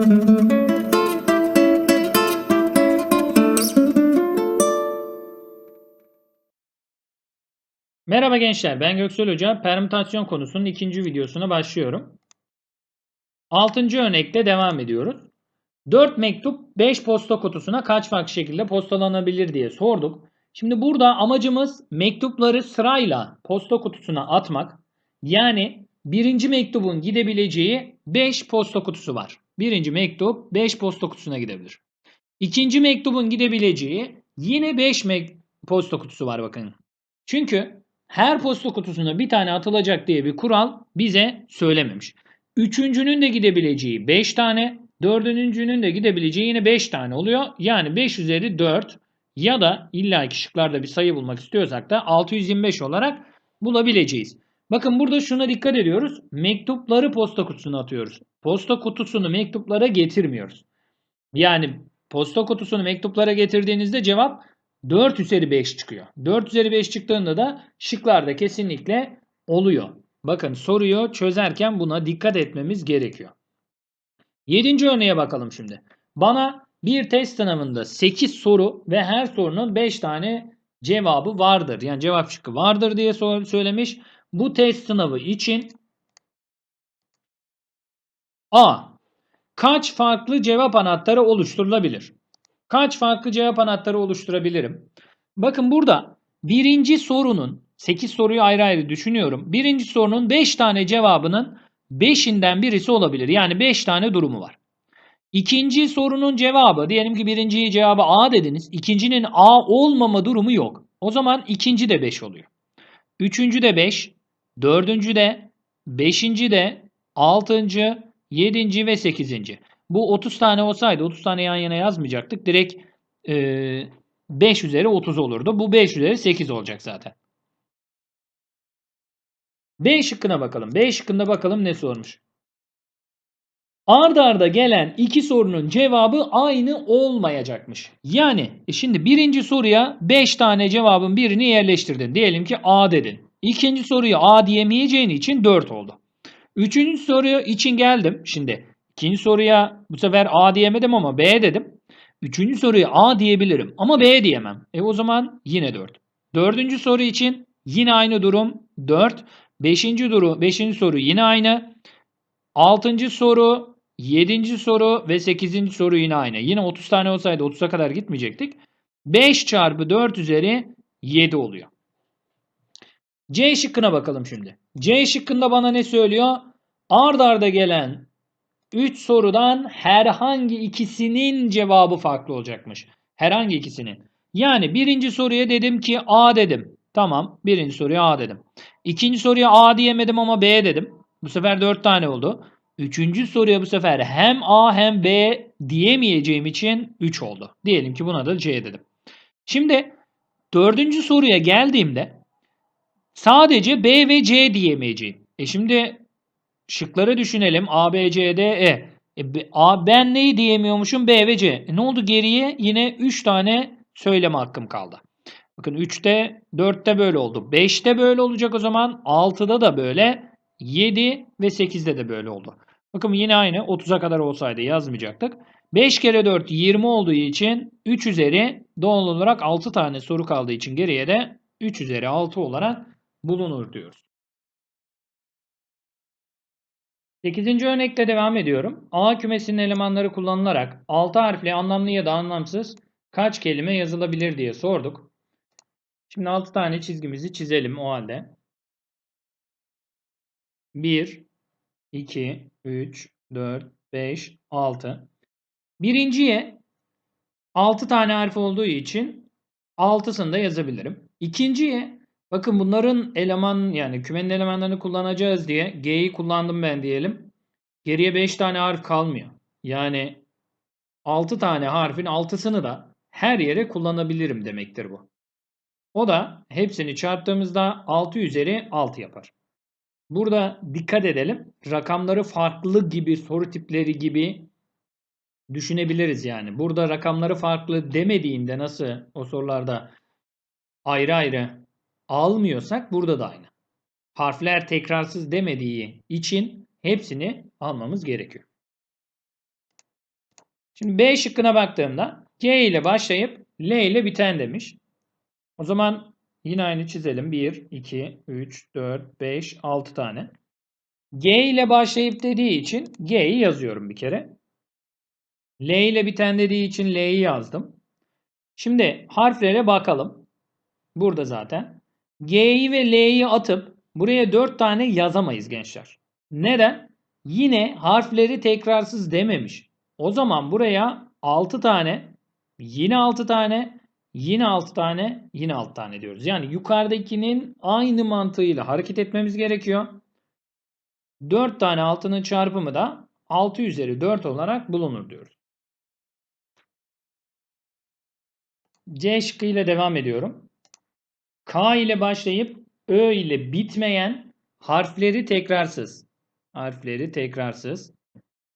Merhaba gençler, ben Göksel Hoca. Permütasyon konusunun ikinci videosuna başlıyorum. Altıncı örnekte devam ediyoruz. 4 mektup 5 posta kutusuna kaç farklı şekilde postalanabilir diye sorduk. Şimdi burada amacımız mektupları sırayla posta kutusuna atmak. Yani birinci mektubun gidebileceği 5 posta kutusu var. Birinci mektup 5 posta kutusuna gidebilir. İkinci mektubun gidebileceği yine 5 posta kutusu var bakın. Çünkü her posta kutusuna bir tane atılacak diye bir kural bize söylememiş. Üçüncünün de gidebileceği 5 tane, dördüncünün de gidebileceği yine 5 tane oluyor. Yani 5 üzeri 4 ya da illa şıklarda bir sayı bulmak istiyorsak da 625 olarak bulabileceğiz. Bakın burada şuna dikkat ediyoruz. Mektupları posta kutusuna atıyoruz. Posta kutusunu mektuplara getirmiyoruz. Yani posta kutusunu mektuplara getirdiğinizde cevap 4 üzeri 5 çıkıyor. 4 üzeri 5 çıktığında da şıklarda kesinlikle oluyor. Bakın soruyu çözerken buna dikkat etmemiz gerekiyor. 7. örneğe bakalım şimdi. Bana bir test sınavında 8 soru ve her sorunun 5 tane cevabı vardır. Yani cevap şıkkı vardır diye söylemiş. Bu test sınavı için A. Kaç farklı cevap anahtarı oluşturulabilir? Kaç farklı cevap anahtarı oluşturabilirim? Bakın burada birinci sorunun 8 soruyu ayrı ayrı düşünüyorum. Birinci sorunun 5 tane cevabının 5'inden birisi olabilir. Yani 5 tane durumu var. İkinci sorunun cevabı diyelim ki birinciyi cevabı A dediniz. İkincinin A olmama durumu yok. O zaman ikinci de 5 oluyor. Üçüncü de 5. Dördüncü de. Beşinci de. Altıncı. Yedinci ve sekizinci. Bu 30 tane olsaydı 30 tane yan yana yazmayacaktık. Direkt e, 5 üzeri 30 olurdu. Bu 5 üzeri 8 olacak zaten. B şıkkına bakalım. B şıkkında bakalım ne sormuş. Arda arda gelen iki sorunun cevabı aynı olmayacakmış. Yani e şimdi birinci soruya 5 tane cevabın birini yerleştirdin. Diyelim ki A dedin. İkinci soruya A diyemeyeceğin için 4 oldu. Üçüncü soruya için geldim. Şimdi ikinci soruya bu sefer A diyemedim ama B dedim. Üçüncü soruya A diyebilirim ama B diyemem. E o zaman yine 4. Dördüncü soru için yine aynı durum 4. Beşinci, duru, beşinci soru yine aynı. Altıncı soru, yedinci soru ve sekizinci soru yine aynı. Yine 30 tane olsaydı 30'a kadar gitmeyecektik. 5 çarpı 4 üzeri 7 oluyor. C şıkkına bakalım şimdi. C şıkkında bana ne söylüyor? Ard arda gelen 3 sorudan herhangi ikisinin cevabı farklı olacakmış. Herhangi ikisinin. Yani birinci soruya dedim ki A dedim. Tamam. Birinci soruya A dedim. İkinci soruya A diyemedim ama B dedim. Bu sefer 4 tane oldu. Üçüncü soruya bu sefer hem A hem B diyemeyeceğim için 3 oldu. Diyelim ki buna da C dedim. Şimdi dördüncü soruya geldiğimde sadece B ve C diyemeyeceğim. E şimdi şıkları düşünelim. A, B, C, D, E. e A, ben neyi diyemiyormuşum? B ve C. E ne oldu geriye? Yine 3 tane söyleme hakkım kaldı. Bakın 3'te 4'te böyle oldu. 5'te böyle olacak o zaman. 6'da da böyle. 7 ve 8'de de böyle oldu. Bakın yine aynı 30'a kadar olsaydı yazmayacaktık. 5 kere 4 20 olduğu için 3 üzeri doğal olarak 6 tane soru kaldığı için geriye de 3 üzeri 6 olarak bulunur diyoruz. 8. örnekle devam ediyorum. A kümesinin elemanları kullanılarak 6 harfli anlamlı ya da anlamsız kaç kelime yazılabilir diye sorduk. Şimdi 6 tane çizgimizi çizelim o halde. 1, 2, 3, 4, 5, 6. Birinciye 6 tane harf olduğu için 6'sını da yazabilirim. İkinciye bakın bunların eleman yani kümenin elemanlarını kullanacağız diye G'yi kullandım ben diyelim. Geriye 5 tane harf kalmıyor. Yani 6 tane harfin 6'sını da her yere kullanabilirim demektir bu. O da hepsini çarptığımızda 6 üzeri 6 yapar. Burada dikkat edelim. Rakamları farklı gibi soru tipleri gibi düşünebiliriz yani. Burada rakamları farklı demediğinde nasıl o sorularda ayrı ayrı almıyorsak burada da aynı. Harfler tekrarsız demediği için hepsini almamız gerekiyor. Şimdi B şıkkına baktığımda G ile başlayıp L ile biten demiş. O zaman yine aynı çizelim. 1, 2, 3, 4, 5, 6 tane. G ile başlayıp dediği için G'yi yazıyorum bir kere. L ile biten dediği için L'yi yazdım. Şimdi harflere bakalım. Burada zaten. G'yi ve L'yi atıp buraya 4 tane yazamayız gençler. Neden? Yine harfleri tekrarsız dememiş. O zaman buraya 6 tane, yine 6 tane, yine 6 tane, yine 6 tane diyoruz. Yani yukarıdakinin aynı mantığıyla hareket etmemiz gerekiyor. 4 tane 6'nın çarpımı da 6 üzeri 4 olarak bulunur diyoruz. C şıkkı ile devam ediyorum. K ile başlayıp Ö ile bitmeyen harfleri tekrarsız. Harfleri tekrarsız.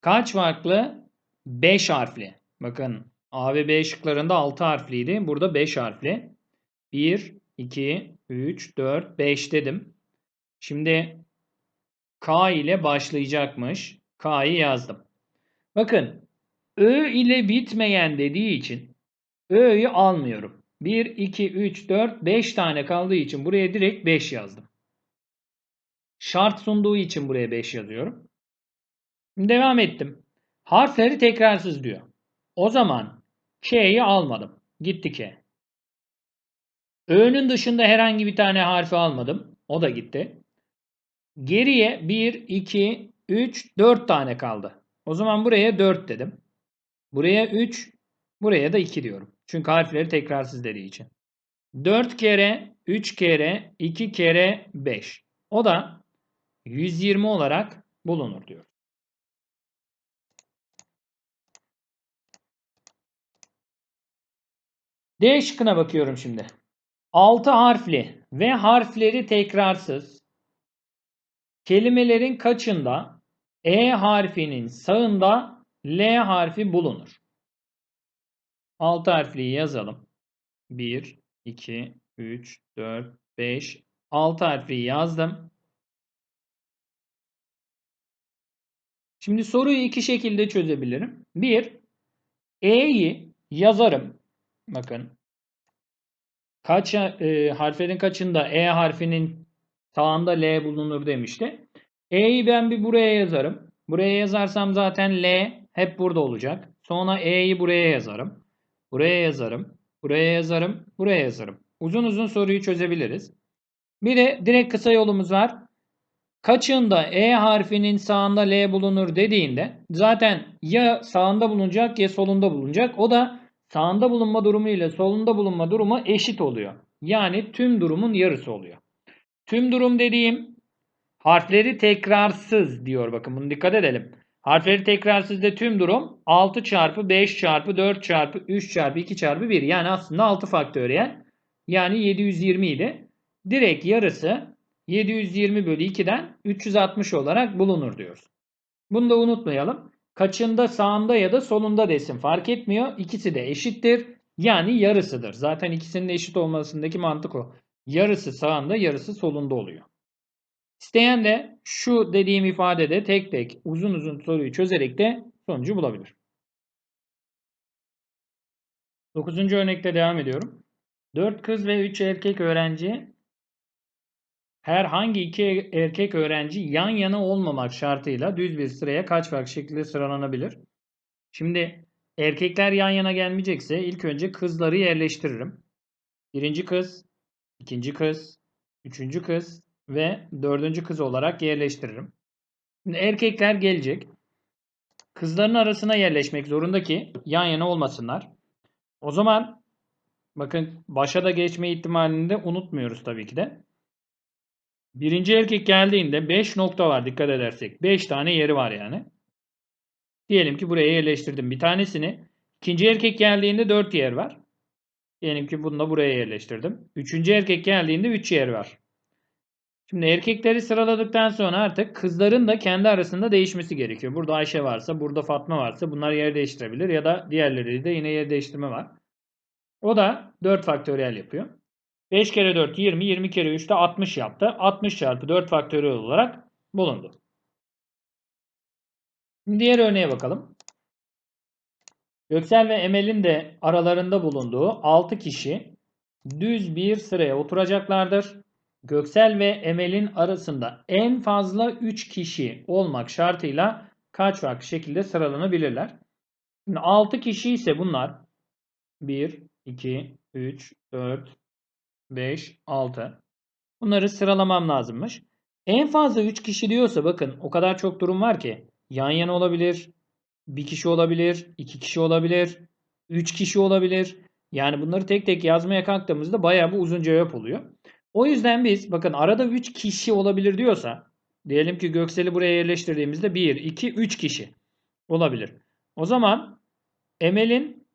Kaç farklı? 5 harfli. Bakın A ve B şıklarında 6 harfliydi. Burada 5 harfli. 1, 2, 3, 4, 5 dedim. Şimdi K ile başlayacakmış. K'yı yazdım. Bakın Ö ile bitmeyen dediği için Ö'yü almıyorum. 1, 2, 3, 4, 5 tane kaldığı için buraya direkt 5 yazdım. Şart sunduğu için buraya 5 yazıyorum. Devam ettim. Harfleri tekrarsız diyor. O zaman K'yi almadım. Gitti K. Ö'nün dışında herhangi bir tane harfi almadım. O da gitti. Geriye 1, 2, 3, 4 tane kaldı. O zaman buraya 4 dedim. Buraya 3, buraya da 2 diyorum. Çünkü harfleri tekrarsız dediği için. 4 kere, 3 kere, 2 kere 5. O da 120 olarak bulunur diyor. D şıkkına bakıyorum şimdi. 6 harfli ve harfleri tekrarsız kelimelerin kaçında E harfinin sağında L harfi bulunur? 6 harfliyi yazalım. 1, 2, 3, 4, 5, 6 harfliyi yazdım. Şimdi soruyu iki şekilde çözebilirim. Bir, E'yi yazarım. Bakın. Kaç e, harflerin kaçında E harfinin sağında L bulunur demişti. E'yi ben bir buraya yazarım. Buraya yazarsam zaten L hep burada olacak. Sonra E'yi buraya yazarım. Buraya yazarım. Buraya yazarım. Buraya yazarım. Uzun uzun soruyu çözebiliriz. Bir de direkt kısa yolumuz var. Kaçında E harfinin sağında L bulunur dediğinde zaten ya sağında bulunacak ya solunda bulunacak. O da sağında bulunma durumu ile solunda bulunma durumu eşit oluyor. Yani tüm durumun yarısı oluyor. Tüm durum dediğim harfleri tekrarsız diyor. Bakın bunu dikkat edelim. Harfleri tekrarsız de tüm durum 6 çarpı 5 çarpı 4 çarpı 3 çarpı 2 çarpı 1. Yani aslında 6 faktöriyel. Yani 720 idi. Direkt yarısı 720 bölü 2'den 360 olarak bulunur diyoruz. Bunu da unutmayalım. Kaçında sağında ya da solunda desin fark etmiyor. İkisi de eşittir. Yani yarısıdır. Zaten ikisinin eşit olmasındaki mantık o. Yarısı sağında yarısı solunda oluyor. İsteyen de şu dediğim ifadede tek tek uzun uzun soruyu çözerek de sonucu bulabilir. Dokuzuncu örnekte devam ediyorum. 4 kız ve 3 erkek öğrenci herhangi iki erkek öğrenci yan yana olmamak şartıyla düz bir sıraya kaç farklı şekilde sıralanabilir? Şimdi erkekler yan yana gelmeyecekse ilk önce kızları yerleştiririm. Birinci kız, ikinci kız, üçüncü kız ve dördüncü kız olarak yerleştiririm. Şimdi erkekler gelecek. Kızların arasına yerleşmek zorunda ki yan yana olmasınlar. O zaman bakın başa da geçme ihtimalini de unutmuyoruz tabii ki de. Birinci erkek geldiğinde 5 nokta var dikkat edersek. 5 tane yeri var yani. Diyelim ki buraya yerleştirdim bir tanesini. İkinci erkek geldiğinde 4 yer var. Diyelim ki bunu da buraya yerleştirdim. Üçüncü erkek geldiğinde 3 yer var. Şimdi erkekleri sıraladıktan sonra artık kızların da kendi arasında değişmesi gerekiyor. Burada Ayşe varsa, burada Fatma varsa bunlar yer değiştirebilir ya da diğerleri de yine yer değiştirme var. O da 4 faktöriyel yapıyor. 5 kere 4 20, 20 kere 3 de 60 yaptı. 60 çarpı 4 faktöriyel olarak bulundu. Şimdi diğer örneğe bakalım. Göksel ve Emel'in de aralarında bulunduğu 6 kişi düz bir sıraya oturacaklardır. Göksel ve Emel'in arasında en fazla 3 kişi olmak şartıyla kaç farklı şekilde sıralanabilirler? Şimdi 6 kişi ise bunlar 1, 2, 3, 4, 5, 6. Bunları sıralamam lazımmış. En fazla 3 kişi diyorsa bakın o kadar çok durum var ki yan yana olabilir, bir kişi olabilir, iki kişi olabilir, üç kişi olabilir. Yani bunları tek tek yazmaya kalktığımızda bayağı bir uzun cevap oluyor. O yüzden biz bakın arada 3 kişi olabilir diyorsa diyelim ki Göksel'i buraya yerleştirdiğimizde 1, 2, 3 kişi olabilir. O zaman Emel'in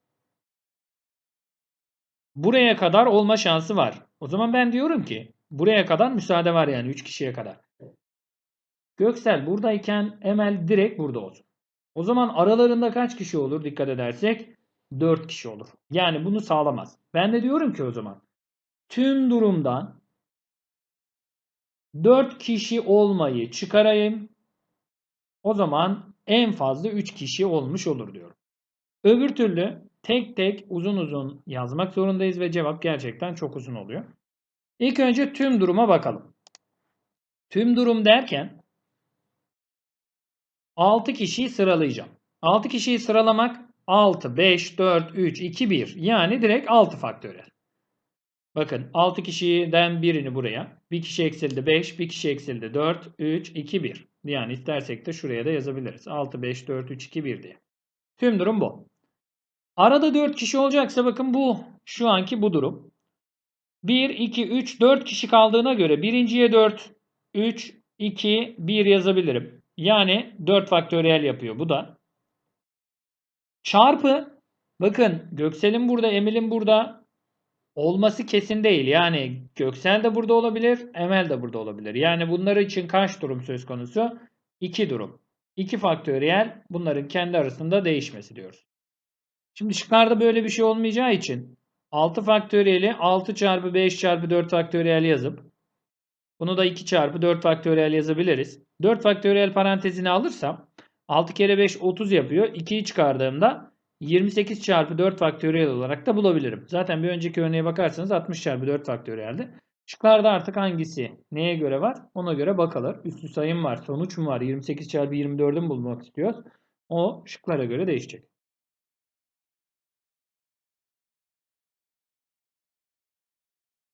buraya kadar olma şansı var. O zaman ben diyorum ki buraya kadar müsaade var yani 3 kişiye kadar. Göksel buradayken Emel direkt burada olsun. O zaman aralarında kaç kişi olur dikkat edersek? 4 kişi olur. Yani bunu sağlamaz. Ben de diyorum ki o zaman tüm durumdan 4 kişi olmayı çıkarayım. O zaman en fazla 3 kişi olmuş olur diyorum. Öbür türlü tek tek uzun uzun yazmak zorundayız ve cevap gerçekten çok uzun oluyor. İlk önce tüm duruma bakalım. Tüm durum derken 6 kişiyi sıralayacağım. 6 kişiyi sıralamak 6, 5, 4, 3, 2, 1. Yani direkt 6 faktöriyel. Bakın 6 kişiden birini buraya. Bir kişi eksildi 5, bir kişi eksildi 4, 3, 2, 1. Yani istersek de şuraya da yazabiliriz. 6, 5, 4, 3, 2, 1 diye. Tüm durum bu. Arada 4 kişi olacaksa bakın bu şu anki bu durum. 1, 2, 3, 4 kişi kaldığına göre birinciye 4, 3, 2, 1 yazabilirim. Yani 4 faktöriyel yapıyor bu da. Çarpı bakın Göksel'in burada, Emil'in burada olması kesin değil. Yani Göksel de burada olabilir, Emel de burada olabilir. Yani bunlar için kaç durum söz konusu? 2 durum. 2 faktöriyel bunların kendi arasında değişmesi diyoruz. Şimdi şıklarda böyle bir şey olmayacağı için 6 faktöriyeli 6 çarpı 5 çarpı 4 faktöriyel yazıp bunu da 2 çarpı 4 faktöriyel yazabiliriz. 4 faktöriyel parantezini alırsam 6 kere 5 30 yapıyor. 2'yi çıkardığımda 28 çarpı 4 faktöriyel olarak da bulabilirim. Zaten bir önceki örneğe bakarsanız 60 çarpı 4 faktöriyeldi. Şıklarda artık hangisi neye göre var ona göre bakılır. Üstü sayım var sonuç mu var 28 çarpı 24'ü mü bulmak istiyoruz. O şıklara göre değişecek.